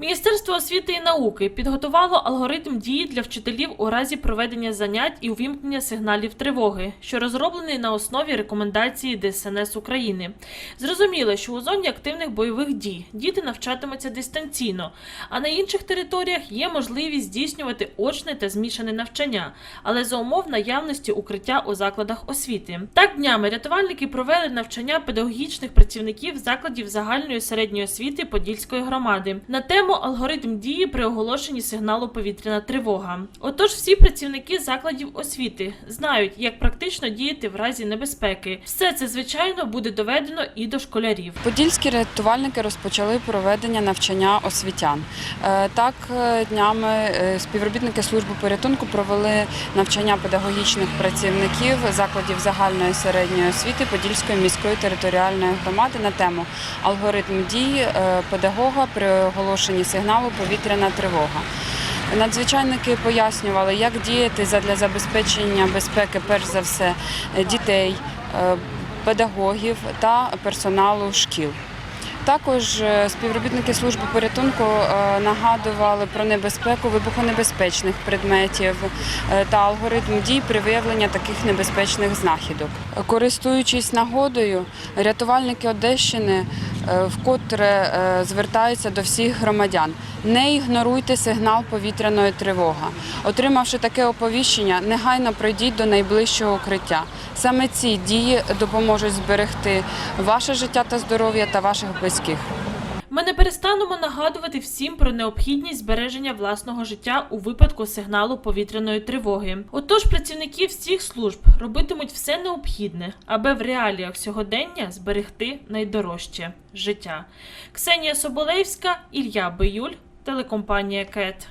Міністерство освіти і науки підготувало алгоритм дії для вчителів у разі проведення занять і увімкнення сигналів тривоги, що розроблений на основі рекомендації ДСНС України. Зрозуміло, що у зоні активних бойових дій діти навчатимуться дистанційно, а на інших територіях є можливість здійснювати очне та змішане навчання, але за умов наявності укриття у закладах освіти. Так днями рятувальники провели навчання педагогічних працівників закладів загальної середньої освіти Подільської громади на тему алгоритм дії при оголошенні сигналу повітряна тривога. Отож, всі працівники закладів освіти знають, як практично діяти в разі небезпеки. Все це звичайно буде доведено і до школярів. Подільські рятувальники розпочали проведення навчання освітян. Е, Так, е, днями е, співробітники служби порятунку провели навчання педагогічних працівників закладів загальної середньої освіти Подільської міської територіальної громади на тему алгоритм дій педагога при оголошенні сигналу повітряна тривога. Надзвичайники пояснювали, як діяти для забезпечення безпеки, перш за все, дітей, е, педагогів та персоналу шкіл. Також е, співробітники служби порятунку е, нагадували про небезпеку вибухонебезпечних предметів та алгоритм дій при виявленні таких небезпечних знахідок. Користуючись нагодою, рятувальники Одещини вкотре е, звертаються до всіх громадян. Не ігноруйте сигнал повітряної тривоги. Отримавши таке оповіщення, негайно пройдіть до найближчого укриття. Саме ці дії допоможуть зберегти ваше життя та здоров'я та ваших близьких. Ми не перестанемо нагадувати всім про необхідність збереження власного життя у випадку сигналу повітряної тривоги. Отож, працівники всіх служб робитимуть все необхідне, аби в реаліях сьогодення зберегти найдорожче життя. Ксенія Соболевська, Ілля Биюль, телекомпанія КЕТ.